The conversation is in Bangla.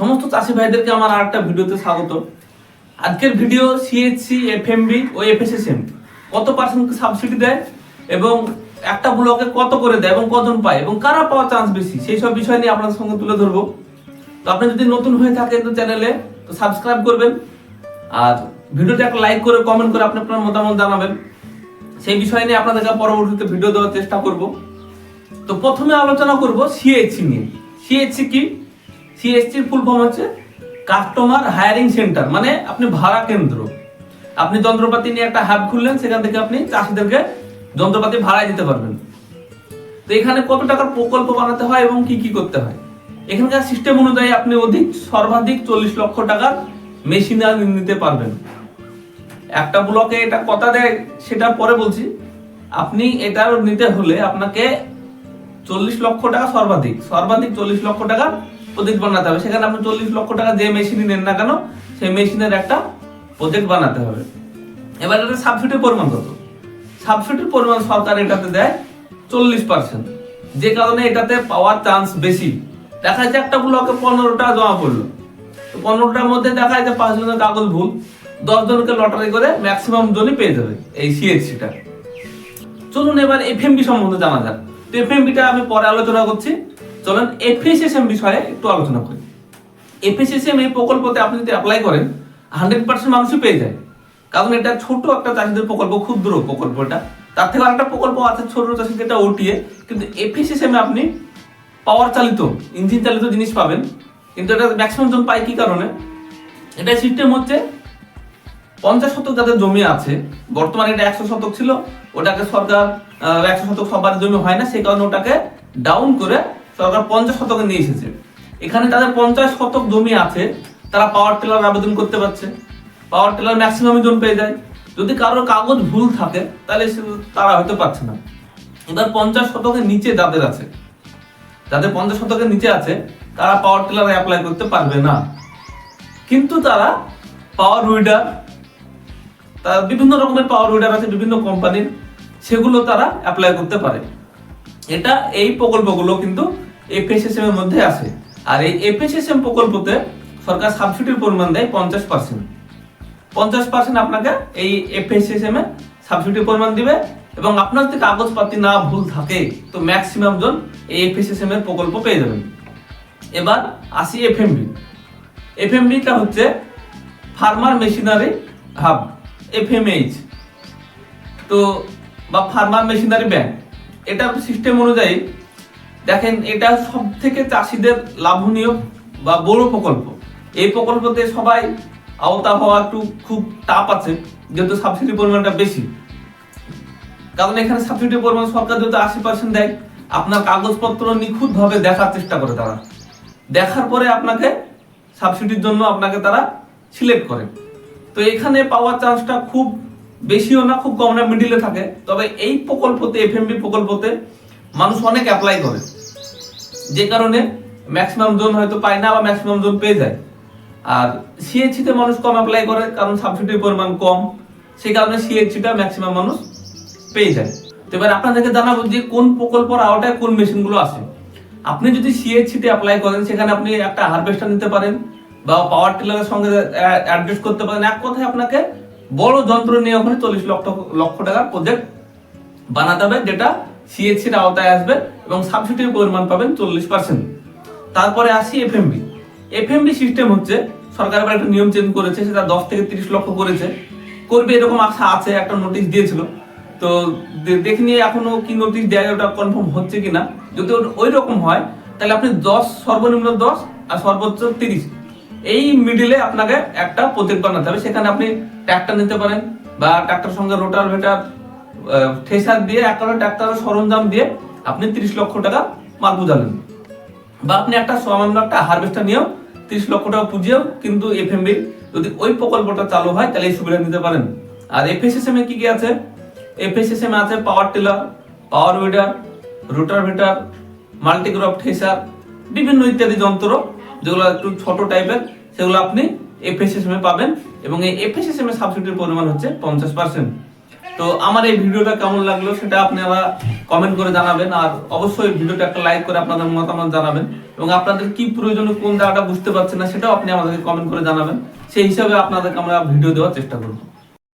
সমস্ত চাষি ভাইদেরকে আমার আরেকটা ভিডিওতে স্বাগত। আজকের ভিডিও সিএইচসি এফএমবি ও এফএসএসএম কত পার্সেন্ট সাবসিডি দেয় এবং একটা ব্লকে কত করে দেয় এবং কজন পায় এবং কারা পাওয়ার চান্স বেশি? সেই সব বিষয় নিয়ে আপনাদের সঙ্গে তুলে ধরবো। তো আপনি যদি নতুন হয়ে থাকেন তো চ্যানেলে তো সাবস্ক্রাইব করবেন। আর ভিডিওটা একটা লাইক করে কমেন্ট করে আপনি আপনার মতামত জানাবেন। সেই বিষয় নিয়ে আপনাদেরকে পরবর্তীতে ভিডিও দেওয়ার চেষ্টা করব। তো প্রথমে আলোচনা করব সিএইচসি নিয়ে। সিএইচসি কি? সিএইচসির ফুল ফর্ম হচ্ছে কাস্টমার হায়ারিং সেন্টার মানে আপনি ভাড়া কেন্দ্র। আপনি যন্ত্রপাতি নিয়ে একটা হাব খুললেন, সেখান থেকে আপনি চাষিদেরকে যন্ত্রপাতি ভাড়ায় দিতে পারবেন। তো এখানে কত টাকার প্রকল্প বানাতে হয় এবং কি কি করতে হয়? এখানকার সিস্টেম অনুযায়ী আপনি অধিক সর্বাধিক চল্লিশ লক্ষ টাকার মেশিনারি নিতে পারবেন। একটা ব্লকে এটা কথা দেয়, সেটা পরে বলছি। আপনি এটা নিতে হলে আপনাকে চল্লিশ লক্ষ টাকা সর্বাধিক সর্বাধিক চল্লিশ লক্ষ টাকা প্রজেক্ট বানাতে হবে। সেখানে আপনি চল্লিশ লক্ষ টাকা যে মেশিনই নেন না কেন, সেই মেশিনের একটা প্রজেক্ট বানাতে হবে। এবার এটা সাবসিডির পরিমাণ কত? সাবসিডির পরিমাণ সরকার এটাতে দেয় চল্লিশ পার্সেন্ট যে কারণে এটাতে পাওয়ার চান্স বেশি। দেখা যাচ্ছে একটা ব্লকে পনেরো টাকা জমা পড়ল। তো পনেরোটার মধ্যে দেখা যাচ্ছে পাঁচ জনের কাগজ ভুল। দশ জনকে লটারি করে ম্যাক্সিমাম জনই পেয়ে যাবে এই সিএসসিটা চলুন এবার এফএমবি সম্বন্ধে জানা যাক। তো এফএমবিটা আমি পরে আলোচনা করছি। চলুন এফএসএসএম বিষয়ে একটু আলোচনা করি। এফএসএসএম এই প্রকল্পতে আপনি যদি অ্যাপ্লাই করেন হান্ড্রেড পার্সেন্ট মানুষই পেয়ে যায়। কারণ এটা ছোট একটা চাষিদের প্রকল্প ক্ষুদ্র প্রকল্প এটা। তার থেকে আরেকটা প্রকল্প আছে ছোট চাষি যেটা ওটিএ কিন্তু এফএসএসএম আপনি পাওয়ার চালিত ইঞ্জিন চালিত জিনিস পাবেন। কিন্তু এটা ম্যাক্সিমাম জন পায় কি কারণে? এটা সিস্টেম হচ্ছে পঞ্চাশ শতক যাদের জমি আছে, বর্তমানে এটা একশো শতক ছিল, ওটাকে সরকার একশো শতক সবার জমি হয় না, সেই কারণে ওটাকে ডাউন করে সরকার পঞ্চাশ শতকে নিয়ে এসেছে। এখানে তাদের পঞ্চাশ শতক জমি আছে, তারা পাওয়ার টিলার আবেদন করতে পারছে। পাওয়ার টিলার ম্যাক্সিমাম জন পেয়ে যায়। যদি কারোর কাগজ ভুল থাকে, তাহলে তারা হয়তো পাচ্ছে না। এবার পঞ্চাশ শতকের নিচে যাদের আছে, যাদের পঞ্চাশ শতকের নিচে আছে, তারা পাওয়ার টিলার অ্যাপ্লাই করতে পারবে না। কিন্তু তারা পাওয়ার উইডার তার বিভিন্ন রকমের পাওয়ার উইডার আছে, বিভিন্ন কোম্পানির সেগুলো তারা অ্যাপ্লাই করতে পারে। এটা এই প্রকল্পগুলো কিন্তু এফএসএসএম এর মধ্যে আছে। আর এই এফএসএসএম প্রকল্পতে সরকার সাবসিডির পরিমাণ দেয় পঞ্চাশ পার্সেন্ট পঞ্চাশ পার্সেন্ট আপনাকে এই এফএসএসএম এ সাবসিডির পরিমাণ দিবে এবং আপনার যদি কাগজপাতি না ভুল থাকে, তো ম্যাক্সিমাম জন এই এফএসএসএম প্রকল্প পেয়ে যাবেন। এবার আসি এফএমবি এফএমবিটা হচ্ছে ফার্মার মেশিনারি হাব এফএমএইচ তো বা ফার্মার মেশিনারি ব্যাংক এটার সিস্টেম অনুযায়ী দেখেন, এটা সব থেকে চাষিদের লাভনীয় বা বড় প্রকল্প। এই প্রকল্পতে সবাই আওতা হওয়া একটু খুব টাপ আছে, যেহেতু সাবসিডি পরিমাণটা বেশি। কারণ এখানে সাবসিডির পরিমাণ সরকার যেহেতু আশি পার্সেন্ট দেয়, আপনার কাগজপত্র নিখুঁত ভাবে দেখার চেষ্টা করে তারা। দেখার পরে আপনাকে সাবসিডির জন্য আপনাকে তারা সিলেক্ট করে। তো এখানে পাওয়ার চান্সটা খুব বেশিও না, খুব কম না মিডিলে থাকে। তবে এই প্রকল্পতে এফএমবি প্রকল্পতে মানুষ অনেক অ্যাপ্লাই করে। যে কারণে ম্যাক্সিমাম জোন হয়তো পায় না বা ম্যাক্সিমাম জোন পেয়ে যায়। আর সিএইচসিতে মানুষ কম অ্যাপ্লাই করে, কারণ সাবসিডির পরিমাণ কম। সেই কারণে সিএইচসিটা ম্যাক্সিমাম মানুষ পেয়ে যায়। তো এবার আপনাদেরকে জানাব যে কোন প্রকল্পের আওতায় কোন মেশিনগুলো আছে। আপনি যদি সিএইচসিতে অ্যাপ্লাই করেন, সেখানে আপনি একটা হারভেস্টার নিতে পারেন বা পাওয়ার টিলারের সঙ্গে অ্যাডজাস্ট করতে পারেন। এক কথায় আপনাকে বড় যন্ত্র নিয়ে ওখানে চল্লিশ লক্ষ লক্ষ টাকার প্রজেক্ট বানাতে হবে, যেটা সিএইচসির আওতায় আসবে এবং সাবসিডির পরিমাণ পাবেন চল্লিশ পার্সেন্ট তারপরে আসি এফএমবি এফএমবি সিস্টেম হচ্ছে, সরকার এবার একটা নিয়ম চেঞ্জ করেছে, সেটা দশ থেকে তিরিশ লক্ষ করেছে। করবে এরকম আশা আছে, একটা নোটিশ দিয়েছিল। তো দে- দেখিনি এখনও কি নোটিশ দেয়, ওটা কনফার্ম হচ্ছে কিনা। যদি ওর- ওই রকম হয়, তাহলে আপনি দশ, সর্বনিম্ন দশ আর সর্বোচ্চ তিরিশ। এই মিডিলে আপনাকে একটা প্রজেক্ট বানাতে হবে। সেখানে আপনি ট্র্যাক্টর নিতে পারেন বা ট্র্যাক্টর সঙ্গে রোটার ভেটার ঠেসার দিয়ে একটা ট্র্যাক্টরের সরঞ্জাম দিয়ে আপনি তিরিশ লক্ষ টাকা মাল বুঝালেন। বা আপনি একটা সামান্য একটা হারভেস্টার নিয়েও তিরিশ লক্ষ টাকা পুঁজিয়েও কিন্তু এফএমবি যদি ওই প্রকল্পটা চালু হয়, তাহলে এই সুবিধা নিতে পারেন। আর এফএসএসএম এ কি কি আছে? এফএসএসএম আছে পাওয়ার টিলার পাওয়ার উইডার রোটার ভিটার মাল্টিক্রপ ঠেসার, বিভিন্ন ইত্যাদি যন্ত্র, যেগুলো একটু ছোট টাইপের সেগুলো আপনি এফএসএসএম এ পাবেন এবং এই এফএসএসএম এর সাবসিডির পরিমাণ হচ্ছে পঞ্চাশ পার্সেন্ট তো আমার এই ভিডিওটা কেমন লাগল সেটা আপনারা কমেন্ট করে জানাবেন, আর অবশ্যই ভিডিওটা একটা লাইক করে আপনাদের মতামত জানাবেন, এবং আপনাদের কি প্রয়োজনে কোন জায়গাটা বুঝতে পারছেন না সেটাও আপনি আমাদেরকে কমেন্ট করে জানাবেন, সেই হিসাবে আপনাদেরকে আমরা ভিডিও দেওয়ার চেষ্টা করব।